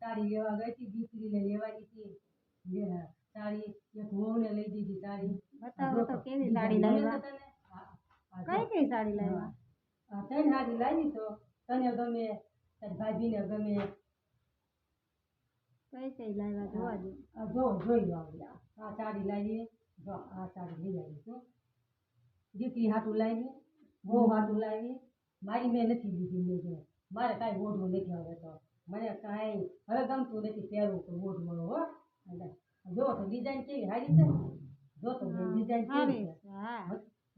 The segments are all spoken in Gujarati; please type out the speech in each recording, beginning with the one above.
સાડી લેવા ગઈ હતી દીકરીને લેવાની હતી. સાડી એક વહુને લઈ દીધી સાડી બતાવો તો કેવી સાડી લાવ્યા? કઈ કઈ સાડી લાવ્યા? આ ત્રણ સાડી લાવી તો તને ગમે તારી ભાભીને ગમે. કઈ કઈ લાવ્યા જોવા દે. જો જોઈ લો આ. સાડી લાવી જો આ સાડી લઈ આવી છું દીકરી હાટું લાવી બહુ હાટું લાવી મારી મેં નથી લીધી મેં જો. મારે કાંઈ ઓઢવું નથી હવે તો. મને કાંઈ હવે ગમતું નથી પહેરવું તો ઓઢવું હો. જો તો ડિઝાઇન કેવી સારી છે? જો તો ડિઝાઇન કેવી હા.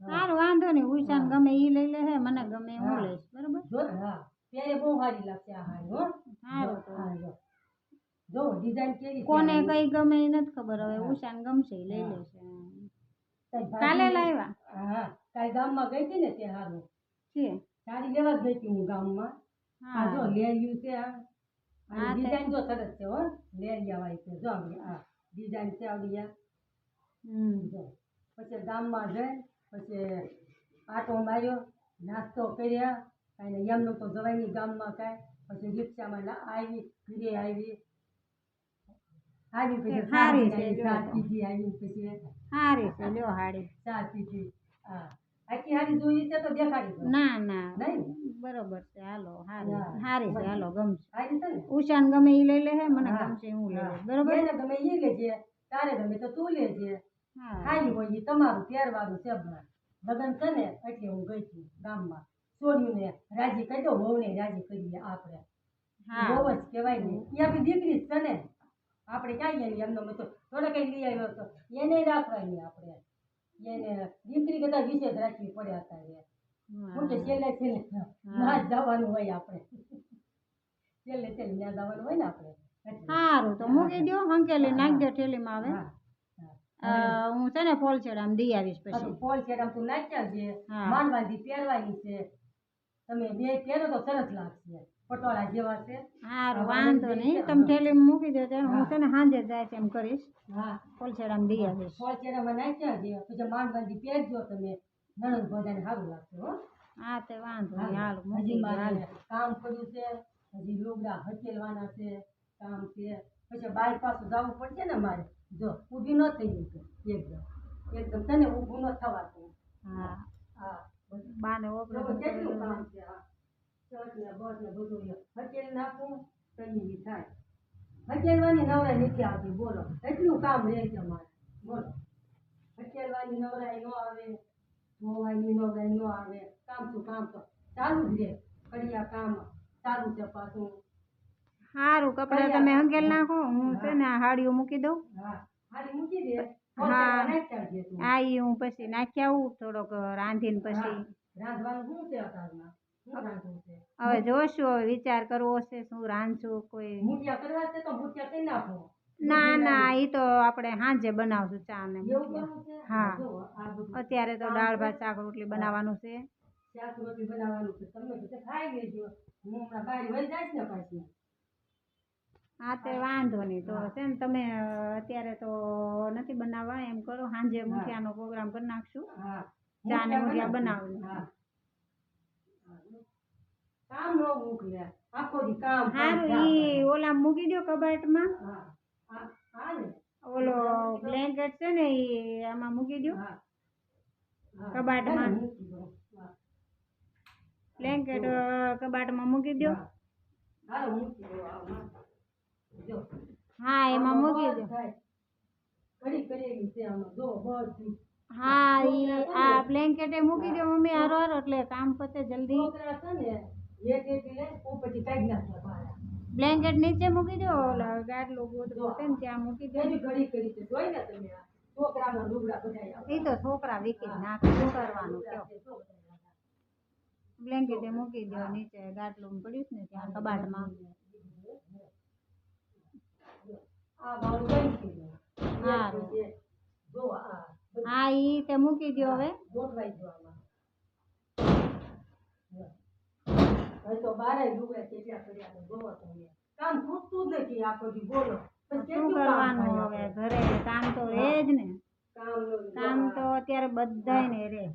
સારું વાંધો નહીં ઉષાન ગમે ઈ લઈ લે હે મને ગમે હું લઈશ બરોબર? જો હા. ત્યારે બહુ સારી લાગશે આ હારી હો. સારું હા જો. ડિઝાઇન કેવી કોને કઈ ગમે એ નથી ખબર હવે. ઉષાન ગમશે ઈ લઈ લેશે કાલે લાવ્યા હા કાલે ગામમાં ગઈ હતી ને તે હારું. છે સારી લેવા જ ગઈ હતી હું ગામમાં. હા. જો હા લેરિયું છે આ. હા, ડિઝાઇન જો સરસ છે હો. લેરિયા વાળી છે જો આવી આ ડિઝાઇન છે આવડી આ જો. પછી ગામમાં જઈ પછી આટો માર્યો નાસ્તો કર્યા કાંઈ એમનું તો જવાયની ગામમાં કાંઈ. પછી રિક્ષામાં આવી ઘરે આવી. હારી પછી સારી સારી આવી, પીધી આવી પછી સારી છે લ્યો હાડી ચા પીધી હા. આખી હારી જોઈ છે તો દેખાડી ના ના. બરોબર છે હાલો હારી. હારી છે હાલો ગમશે. હારી છે ને? ઉષાન ગમે એ લઈ લે હે મને ગમશે હું લઈ લઈશ. બરોબર? એને ગમે એ લેજે તારે ગમે તો તું લેજે. હા. ખાલી હોય એ તમારું પહેરવાનું છે લગન છે ને એટલે હું ગઈ છું ગામમાં. છોડ્યુંને રાજી કહી દો વહુને રાજી કરીએ આપણે. બહુ જ કહેવાય ને એ આપણી દીકરી જ છે ને. આપણે ક્યાં એની એમનો મતો થોડા કંઈ લઈ આવ્યો તો. એને રાખવાની આપણે. એને દીકરી કરતાં વિશેષ રાખવી પડે અત્યારે. હું. કે છેલ્લે છેલ્લે ના જવાનું હોય આપણે. છેલ્લે છેલ્લે ત્યાં જવાનું હોય ને આપણે. સારું તો મૂકી દો હંકેલી નાખજો ઠેલીમાં આવે હા છે ને ફોલછેડામાં દઈ આવીશ પછી. આમ તું નાખ્યા છે. માનવાથી પહેરવાની છે. તમે બે પહેરો તો સરસ લાગશે. પટોળા જેવા છે. સારું હા, વાંધો નહીં. તમે ઠેલીમાં મૂકી દેજો. હું. છે ને સાંજે જાય એમ કરીશ. હા. ફોલછેડામાં દઈ આવીશ. નાખ્યા છે. પછી માનવાથી પહેરજો તમે નણંદ બધાને સારું લાગશે હો. હા તે વાંધો નહીં. હાલ હજી મારે કામ કર્યું છે. હજી લુગડા હકેલવાના છે કામ છે. પછી બાર પાછું જવું પડશે ને મારે. જો ઊભી ન થઈ ગઈ એકદમ. એકદમ તને ઊભું ન થવાતું. હા. હા. બાને ઓપરેશન કેટલું કામ છે? આ શર્ટ ને બટ ને બધું ય. નાખું તો ઈ થાય. હકેલવાની નવરાઈ નથી આવતી બોલો. એટલું કામ રહે છે મારે બોલો. હચેલવાની નવરાઈ ન આવે ધોવાની નવરાઈ ન આવે. કામ તો કામ તો ચાલુ જ રહે. કડિયા કામ ચાલુ છે પાછું સારું કપડાં તમે હંગેલ નાખો હું છે ને હાડીઓ મૂકી દઉં. હા હાડી મૂકી દે. હા. નાખ્યા તું. આ હું પછી નાખી આવું થોડોક રાંધીને પછી. હા. રાંધવાનું શું છે હવે જોશું હવે વિચાર કરવો છે શું રાંધશું કોઈ. મૂઠિયા કરવા છે તો મૂઠિયા કરી નાખો. ના ના એ તો આપણે સાંજે બનાવશું ચા ને હા. અત્યારે તો દાળ ભાત શાક રોટલી બનાવવાનું છે. શાક રોટલી બનાવવાનું છે. તમે બધા ખાઈ લેજો. હું હમણાં બહાર વહી જઈશ ને પાછી. હા તે વાંધો નહીં. તો છે ને તમે અત્યારે તો નથી બનાવવા એમ કરો. સાંજે મૂઠિયાનો પ્રોગ્રામ કરી નાખશું. ચા ને મૂઠિયા મૂઠિયા બનાવવાનું. કામ ન મૂકલે આખો દી કામ સારું ઈ ઓલા મૂકી દો કબાટમાં. હા હા હા ને. ઓલો બ્લેન્કેટ છે ને ઈ આમાં મૂકી દો. કબાટમાં. બ્લેન્કેટ કબાટમાં મૂકી દો હા. હાલો મૂકી દો આમાં. હા. એમાં મૂકી દો હા ઈ આ બ્લેન્કેટે મૂકી દો મમ્મી. હારો હારો એટલે કામ પતે જલ્દી. છોકરા છે ને એક એક લે ઉપરથી કાઢી નાખ્યા બારા બ્લેન્કેટ નીચે મૂકી દો ઓલા ગાડલું ગોદડું છે ને ત્યાં મૂકી દો એની ઘડી કરી છે જોઈ ને તમે આ છોકરાના લુગડા બધાય આવે. એ તો છોકરા વીકી જ નાખે શું કરવાનું કયો જો બધાય આવે. બ્લેન્કેટે મૂકી દો નીચે ગાડલું પડ્યું છે ને ત્યાં કબાટમાં આ બારું બંધ થઈ ગયું. હારું. એક છે. જો આ બધું હા ઈ તે મૂકી દો હવે ગોઠવાઈ ગયું આમાં. હવે તો બારે લુગડા કેટલા કર્યા છે જોવો તમે કામ ખૂટતું જ નથી આખો દી બોલો. શું કરવાનું હવે? ઘરે કામ તો રહે જ ને. કામ તો અત્યારે બધા ને રે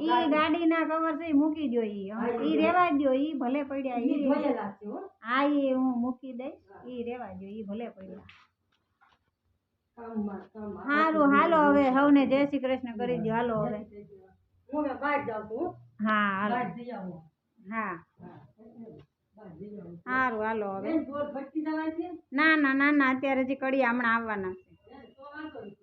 ઈ ગાડીના કવર છે મૂકી દો ઈ. ઈ રેવા દ્યો ઈ ભલે પડ્યા ઈ હા. ઈ હું મૂકી દઈશ ઈ રેવા દ્યો ઈ ભલે પડ્યા. સારું હાલો હવે સૌને જય શ્રી કૃષ્ણ કરી દ્યો હાલો હવે. હું બહાર જાઉં છું હા. હાલો. હા. સારું હાલો હવે. ના ના ના ના અત્યારે હજી કડી હમણાં આવવાના છે.